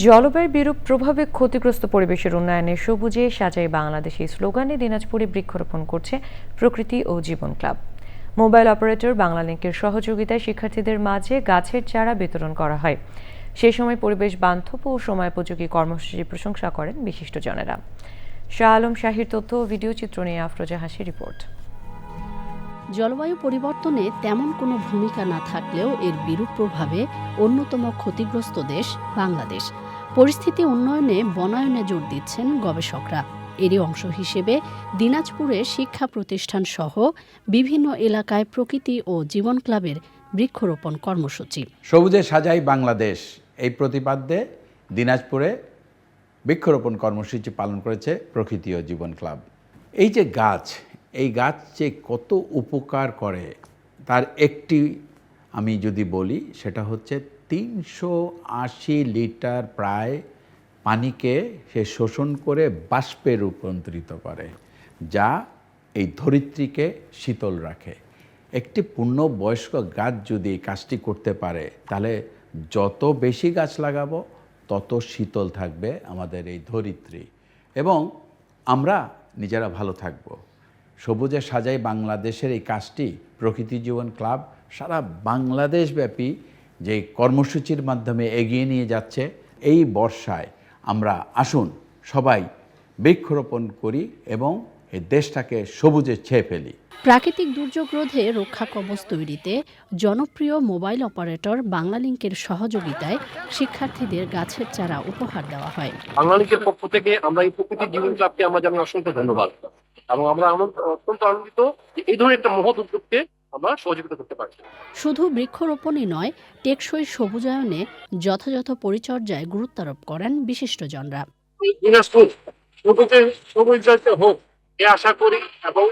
জলবায়ুর বিরূপ প্রভাবে ক্ষতিগ্রস্ত পরিবেশের উন্নয়নে সবুজে সাজাই বাংলাদেশ এই স্লোগানে দিনাজপুরে বৃক্ষরোপণ করছে Prakriti o Jibon club. Mobile operator বাংলালিংকের সহযোগিতায় শিক্ষার্থীদের মাঝে গাছের চারা বিতরণ করা হয়। সে সময় পরিবেশ বান্ধব ও সময়োপযোগী কর্মসূচির প্রশংসা করেন বিশিষ্টজনেরা। শাহ আলম শাহির তথ্য ও ভিডিও চিত্র নিয়ে আফরোজা হাসি রিপোর্ট। জলবায়ু পরিবর্তনে তেমন কোনো ভূমিকা না থাকলেও এর বিরূপ প্রভাবে অন্যতম ক্ষতিগ্রস্ত দেশ বাংলাদেশ। পরিস্থিতি উন্নয়নে বনায়নে জোর দিচ্ছেন গবেষকরা। এরই অংশ হিসেবে দিনাজপুরে শিক্ষা প্রতিষ্ঠান সহ বিভিন্ন এলাকায় প্রকৃতি ও জীবন ক্লাবের বৃক্ষরোপণ কর্মসূচি। সবুজে সাজাই বাংলাদেশ। এই প্রতিপাদ্যে দিনাজপুরে বৃক্ষরোপণ কর্মসূচি পালন করেছে প্রকৃতি ও জীবন ক্লাব। এই যে গাছ এই গাছ যে কত উপকার করে, তার একটি আমি যদি বলি, সেটা হচ্ছে তিনশো আশি লিটার প্রায় পানিকে সে শোষণ করে বাষ্পে রূপান্তরিত করে, যা এই ধরিত্রীকে শীতল রাখে। একটি পূর্ণবয়স্ক গাছ যদি কাজটি করতে পারে, তাহলে যত বেশি গাছ লাগাবো, তত শীতল থাকবে আমাদের এই ধরিত্রী। এবং আমরা নিজেরা ভালো থাকব। সবুজে সাজাই বাংলাদেশের এই কাজটি প্রকৃতি জীবন ক্লাব সারা বাংলাদেশব্যাপী যে কর্মসূচির মাধ্যমে এগিয়ে নিয়ে যাচ্ছে এই বর্ষায় আমরা আসুন সবাই বৃক্ষরোপণ করি এবং এই দেশটাকে সবুজে ছেয়ে ফেলি। প্রাকৃতিক দুর্যোগ রোধে রক্ষা কবচ তৈরিতে জনপ্রিয় মোবাইল অপারেটর বাংলালিংকের সহযোগিতায় শিক্ষার্থীদের গাছের চারা উপহার দেওয়া হয়। বাংলালিংকের পক্ষ থেকে আমরা এই প্রকৃতি জীবন ক্লাবকে আমরা জানাই অসংখ্য ধন্যবাদ। এবং আমরা অত্যন্ত আনন্দিত এই ধরনের একটা মহৎ উদ্যোগকে আমরা সহযোগিতা করতে পারছি। শুধু বৃক্ষরোপণই নয় টেকসই সবুজায়নে যথাযথ পরিচর্যায় গুরুত্বারোপ করেন বিশিষ্টজনরা। দিনাজপুর সবুজে সবুজ যাতে হোক এ আশা করি এবং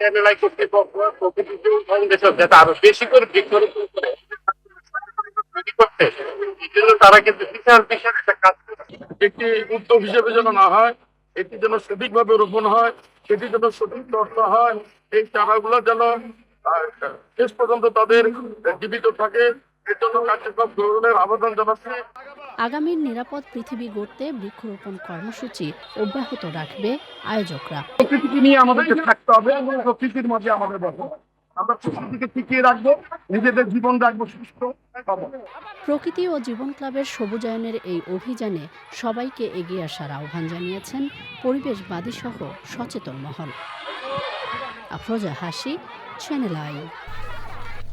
চ্যানেলাই কর্তৃপক্ষ প্রকৃতি ফাউন্ডেশন যাতে আরও বেশি করে বৃক্ষরোপণ করে। করতে এই জন্য তারা কিন্তু বিশাল বিশাল একটা কাজ করছে একটি উদ্যোগ হিসেবে যেন না হয় এটি যেন সঠিকভাবে রোপণ হয় সেটি যেন সঠিক চর্চা হয় এই চারাগুলো যেন শেষ পর্যন্ত তাদের জীবিত থাকে এর জন্য কার্যক্রম গ্রহণের আবেদন জানাচ্ছি। আগামীর নিরাপদ পৃথিবী গড়তে বৃক্ষরোপণ কর্মসূচি অব্যাহত রাখবে আয়োজকরা। প্রকৃতিকে নিয়ে আমাদেরকে থাকতে হবে প্রকৃতির মাঝে আমাদের বসবাস। আমরা প্রকৃতিকে টিকিয়ে রাখব নিজেদের জীবন রাখব সুস্থ। প্রকৃতি ও জীবন ক্লাবের সবুজায়নের এই অভিযানে সবাইকে এগিয়ে আসার আহ্বান জানিয়েছেন পরিবেশবাদী সহ সচেতন মহল। আফরোজা হাসি চ্যানেল আই